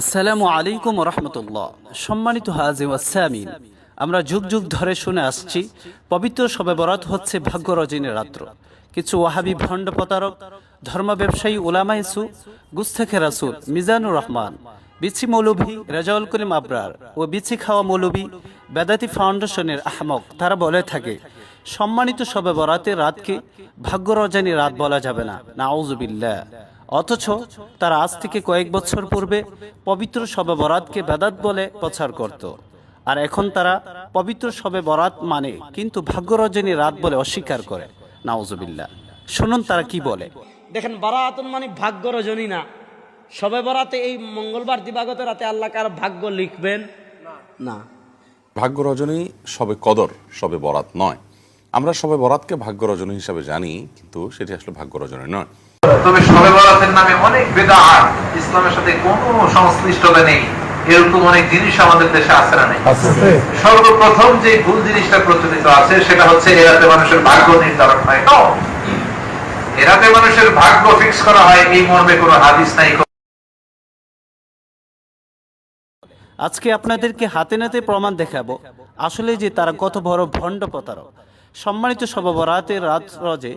আসসালামু আলাইকুম রহমতুল্লাহ সম্মানিত হাজি ওয়াসামিন আমরা যুগ যুগ ধরে শুনে আসছি, পবিত্র শবে বরাত হচ্ছে ভাগ্য রজনীর রাত্র। কিছু ওয়াহাবি ভণ্ড প্রতারক, ধর্ম ব্যবসায়ী উলামা ইসু গুস্তাখে রাসুল মিজানুর রহমান, বিচি মৌলভী রেজাউল করিম আবরার ও বিচি খাওয়া মৌলভী বেদাতি ফাউন্ডেশনের আহমক, তারা বলে থাকে, সম্মানিত শবে বরাতের রাতকে ভাগ্য রজনী রাত বলা যাবে না। নাউজুবিল্লাহ। অথচ তারা আজ থেকে কয়েক বছর পূর্বে পবিত্র শবে বরাতকে বেদাত বলে প্রচার করত। আর এখন তারা পবিত্র শবে বরাত মানে কিন্তু ভাগ্যরজনী রাত বলে অস্বীকার করে। নাউজুবিল্লাহ। শুনুন তারা কি বলে। দেখেন বারাতুন মানে ভাগ্য রজনী না। সবে বরাতে এই মঙ্গলবার দিবাগত রাতে আল্লাহ কার ভাগ্য লিখবেন? না। ভাগ্য রজনী সবে কদর সবে বরাত নয়। আমরা সবে বরাতকে ভাগ্য রজনী হিসাবে জানি কিন্তু সেটি আসলে ভাগ্য রজনী নয়। তবে নামে অনেক বেদাত ইসলামের সাথে কোনো সংশ্লিষ্টতা নেই। এরকম অনেক জিনিস আমাদের দেশে আছে না নেই? সর্বপ্রথম যে ভুল জিনিসটা প্রচলিত আছে সেটা হচ্ছে এরাতে মানুষের ভাগ্য নির্ধারণ হয়! এরাতে মানুষের ভাগ্য ফিক্স করা হয় এই মর্মে কোনো হাদিস নাই। আজকে আপনাদেরকে হাতে নাতে প্রমাণ দেখাবো। আসলে যে তারা কত বড় ভণ্ড প্রতারক। সম্মানিত সবরাতের রাত রজে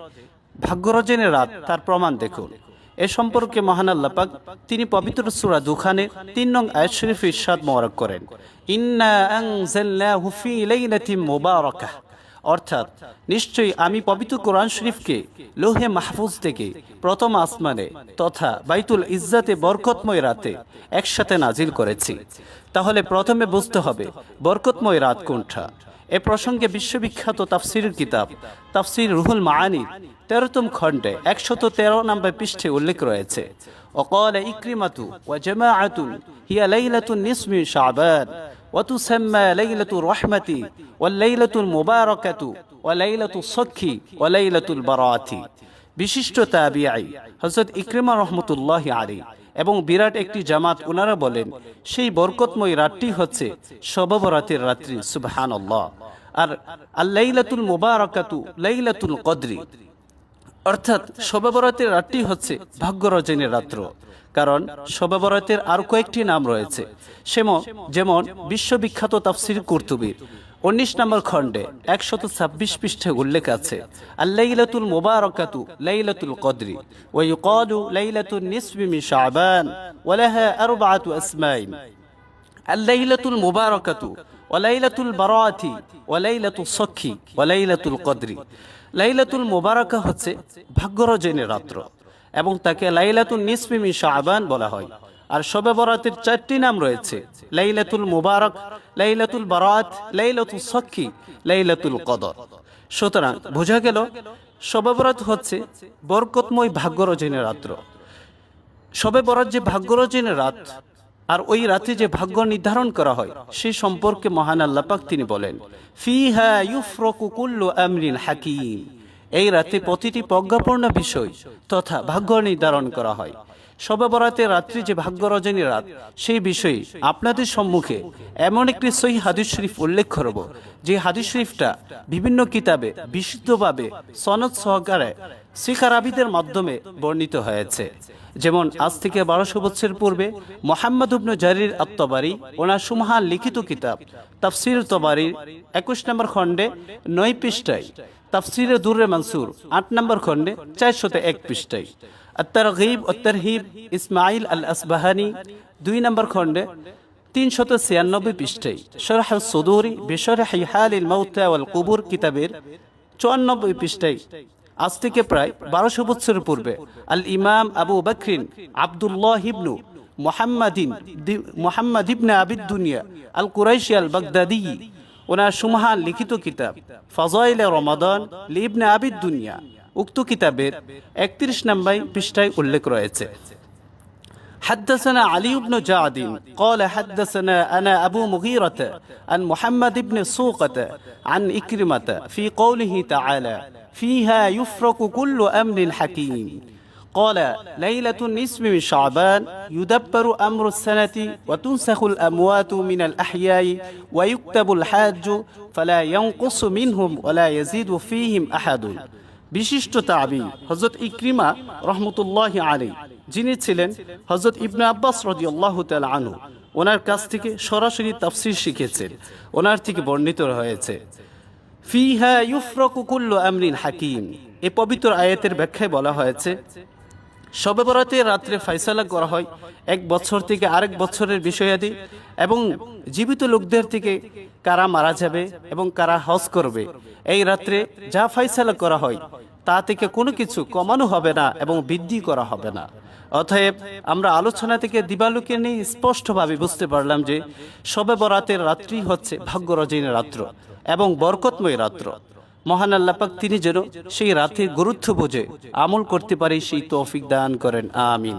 ভাগ্যরজনের রাত তার প্রমাণ দেখুন। এ সম্পর্কে মহান আল্লাহ পাক তিনি পবিত্র সূরা দুখানে তিন নং আয়াত শরীফ ইরশাদ মোবারক করেন। অর্থাৎ, নিশ্চয়ই আমি পবিত্র কোরআন শরীফকে লোহে মাহফুজ থেকে প্রথম আসমানে তথা বাইতুল ইজ্জাতে বরকতময় রাতে একসাথে নাজিল করেছি। তাহলে প্রথমে বুঝতে হবে বরকতময় রাত কোনটা? এ প্রসঙ্গে বিশ্ববিখ্যাত তাফসিরের কিতাব তাফসির রুহুল মাআনি তেরোতম খণ্ডে একশত তেরো নম্বর পৃষ্ঠে উল্লেখ রয়েছে وقال إكرمة وجماعة هي ليلة النصف من شعبان وتسمى ليلة الرحمة والليلة المباركة وليلة الصك وليلة البراءة বিশিষ্ট তাবিআই হযরত ইকরিমা রহমতুল্লাহ আলী এবং বিরাট একটি জামাত ওনারা বলেন, সেই বরকতময় রাতটি হচ্ছে শববরাতের রাত্রি, সুবহানাল্লাহ। আর আল্লাইলাতুল মুবারাকাতু, লাইলাতুল কদরি। অর্থাৎ শবে-বরাতের রাতটি হচ্ছে ভাগ্য রজনীর রাত্র। কারণ শবে-বরাতের আর কয়েকটি নাম রয়েছে। সেমন যেমন বিশ্ববিখ্যাত তাফসির কুর্তুবির উনিশ নম্বর খণ্ডে একশত ছাব্বিশ পৃষ্ঠে উল্লেখ আছে, আল্লাইলাতুল মোবারকাতু, লাইলাতুল কদরি ওই কদু লাইলাতুল নিসবিমি শাহবান ওলাহা আরবাতু আসমাইম আল্লাইলাতুল মোবারকাতু ওলাইলাতুল বারাতি ওলাইলাতুল সখী ওয়ালাইলাতুল কদরি। লাইলাতুল মোবারকা হচ্ছে ভাগ্যরজনী রাত্র, এবং তাকে লাইলাতুল নিসবিমি শাহবান বলা হয়। আর শবে বরাতের চারটি নাম রয়েছে। লাইলাতুল মুবারক, লাইলাতুল বারাত, লাইলাতুল সক্কি লাইলাতুল কদর। সুতরাং বোঝা গেল, শবে বরাত হচ্ছে বরকতময় ভাগ্যরজনীর রাত্র। সবে বরাত যে ভাগ্যরচনের রাত আর ওই রাতে যে ভাগ্য নির্ধারণ করা হয় সেই সম্পর্কে মহান আল্লাহ পাক তিনি বলেন, ফিহা ইউফরকু কুল্লু আমরিন হাকিম। এই রাতে প্রতিটি প্রজ্ঞাপূর্ণ বিষয় তথা ভাগ্য নির্ধারণ করা হয়। সবে বরাতের রাত্রি যে ভাগ্য রজনী রাত, সেই বিষয়ে আপনাদের সম্মুখে এমন একটি সহি হাদিস শরীফ উল্লেখ করব, যে হাদিস শরীফটা বিভিন্ন কিতাবে বিশুদ্ধভাবে সনদ সহকারে শিখারাবিদের মাধ্যমে বর্ণিত হয়েছে। যেমন আজ থেকে বারোশো বছর পূর্বে মোহাম্মদ উবনু জারির আত্মবাড়ি ওনার সুমহান লিখিত কিতাব তাফসির তবারির একুশ নম্বর খণ্ডে নয় পৃষ্ঠায়, তাফসিরে দুর্রে মানসুর আট নম্বর খণ্ডে চারশত এক পৃষ্ঠায়। তরগিব ও তরহিব ইসমাইল আল আসবাহানি দুই নম্বর খণ্ডে তিনশত ছিয়ানব্বই পৃষ্ঠে শরাহ সদুরি বেসর হাল ইল কুবুর কিতাবের চুয়ান্নব্বই পৃষ্ঠাই আজ থেকে প্রায় বারোশো বছর পূর্বে আল ইমাম আবু বকরিন আবদুল্লাহ হিবনু মোহাম্মদিন মোহাম্মদ ইবনে আবিদ দুনিয়া আল কুরাইশি আল বাগদাদি ওনার সুমহান লিখিত কিতাব ফজয়েল রমাদান লিবনে আবিদ দুনিয়া। উক্ত কিতাবের একত্রিশ নম্বর পৃষ্ঠায় উল্লেখ রয়েছে حدثنا علي بن جعد قال حدثنا أنا أبو مغيرة عن محمد بن سوقة عن إكرمة في قوله تعالى فيها يفرق كل أمر حكيم قال ليلة النصف من شعبان يدبر أمر السنة وتنسخ الأموات من الأحياء ويكتب الحاج فلا ينقص منهم ولا يزيد فيهم أحد বিশিষ্ট তাবি হজরত ইক্রিমা রহমতুল্লাহ আলী যিনি ছিলেন হজরত ইবনে আব্বাস রদিউল্লাহ তাল আনু ওনার কাছ থেকে সরাসরি তাফসির শিখেছেন ওনার থেকে বর্ণিত হয়েছে ফিহা ইউফরাকু কুল্লু আমরিন হাকিম, এ পবিত্র আয়াতের ব্যাখ্যায় বলা হয়েছে শবে বরাতের রাত্রে ফয়সালা করা হয়। এক বছর থেকে আরেক বছরের বিষয়াদি এবং জীবিত লোকদের থেকে কারা মারা যাবে এবং কারা হজ করবে। এই রাত্রে যা ফয়সালা করা হয়, তা থেকে কোনো কিছু কমানো হবে না এবং বৃদ্ধি করা হবে না। অতএব আমরা আলোচনা থেকে দিবালুকে নিয়ে স্পষ্টভাবে বুঝতে পারলাম যে শবে বরাতের রাত্রি হচ্ছে ভাগ্য রজনীর রাত্র এবং বরকতময় রাত্র। মহান আল্লাপাক তিনি যেন সেই রাতের গুরুত্ব বোঝে আমল করতে পারে সেই তৌফিক দান করেন, আমিন।